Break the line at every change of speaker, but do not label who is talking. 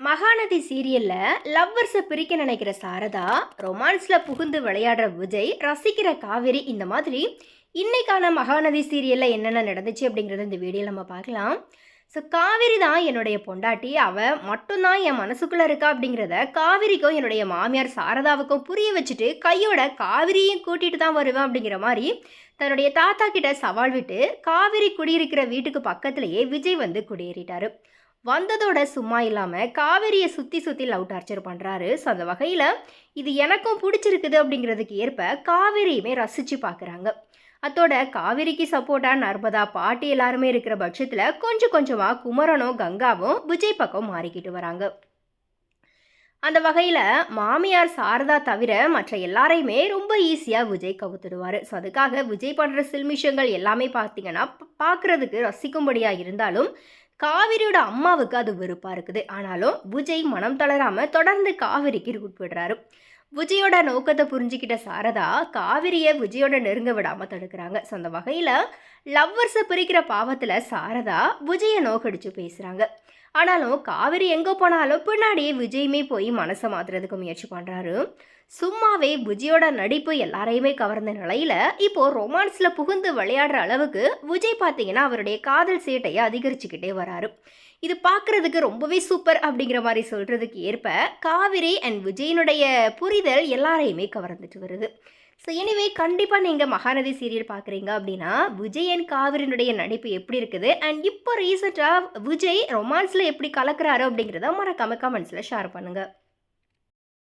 மகாநதி சீரியல்ல லவ்வர்ஸை பிரிக்க நினைக்கிற சாரதா ரொமான்ஸ்ல புகுந்து விளையாடுற விஜய் ரசிக்கிற காவேரி இந்த மாதிரி இன்னைக்கான மகாநதி சீரியல்ல என்னென்ன நடந்துச்சு அப்படிங்கிறத இந்த வீடியோவில் நம்ம பார்க்கலாம். ஸோ காவேரி தான் என்னுடைய பொண்டாட்டி. அவ மட்டும்தான் என் மனசுக்குள்ள இருக்கா அப்படிங்கிறத காவிரிக்கும் என்னுடைய மாமியார் சாரதாவுக்கும் புரிய வச்சுட்டு கையோட காவிரியும் கூட்டிட்டு தான் வருவேன் அப்படிங்கிற மாதிரி தன்னுடைய தாத்தா கிட்ட சவால் விட்டு காவிரி குடியிருக்கிற வீட்டுக்கு பக்கத்திலேயே விஜய் வந்து குடியேறிட்டாரு. வந்ததோட சும்மா இல்லாமல் காவேரியை சுற்றி சுற்றி லவ் டார்ச்சர் பண்ணுறாரு ஸோ அந்த வகையில் இது எனக்கும் பிடிச்சிருக்குது அப்படிங்கிறதுக்கு ஏற்ப காவேரியுமே ரசித்து பார்க்குறாங்க அத்தோட காவேரிக்கு சப்போர்ட்டாக நர்மதா பாட்டி எல்லாருமே இருக்கிற பட்சத்தில் கொஞ்சம் கொஞ்சமாக குமரனும் கங்காவும் விஜய் பக்கம் மாறிக்கிட்டு வராங்க. அந்த வகையில் மாமியார் சாரதா தவிர மற்ற எல்லாரையுமே ரொம்ப ஈஸியாக விஜய் கவுத்துடுவார். ஸோ அதுக்காக விஜய் பண்ணுற சில்மிஷங்கள் எல்லாமே பார்த்தீங்கன்னா பார்க்குறதுக்கு ரசிக்கும்படியாக இருந்தாலும் காவிரியோட அம்மாவுக்கு அது வெறுப்பாக இருக்குது. ஆனாலும் விஜய் மனம் தளராமல் தொடர்ந்து காவிரிக்கு உட்படுறாரு விஜயோட நோக்கத்தை புரிஞ்சுக்கிட்ட சாரதா காவிரியை விஜயோட நெருங்க விடாமல் தடுக்கிறாங்க. ஸோ அந்த வகையில் லவ்வர்ஸை பிரிக்கிற பாவத்தில் சாரதா விஜயை நோக்கடிச்சு பேசுகிறாங்க ஆனாலும் காவிரி எங்கே போனாலும் பின்னாடியே விஜயுமே போய் மனசை மாத்துறதுக்கு முயற்சி பண்ணுறாரு சும்மாவே விஜயோட நடிப்பு எல்லாரையுமே கவர்ந்த நிலையில் இப்போ ரொமான்ஸில் புகுந்து விளையாடுற அளவுக்கு விஜய் பார்த்தீங்கன்னா அவருடைய காதல் சேட்டையை அதிகரிச்சுக்கிட்டே வராரு. இது பார்க்குறதுக்கு ரொம்பவே சூப்பர் அப்படிங்கிற மாதிரி சொல்கிறதுக்கு ஏற்ப காவிரி அண்ட் விஜயனுடைய புரிதல் எல்லாரையுமே கவர்ந்துட்டு வருது. ஸோ எனிவே கண்டிப்பாக நீங்கள் மகாநதி சீரியல் பார்க்குறீங்க அப்படின்னா விஜய் அண்ட் காவிரினுடைய நடிப்பு எப்படி இருக்குது? அண்ட் இப்போ ரீசெண்டாக விஜய் ரொமான்ஸில் எப்படி கலக்குறாரு அப்படிங்கிறத மறக்காம கமெண்ட்ஸில் ஷேர் பண்ணுங்கள்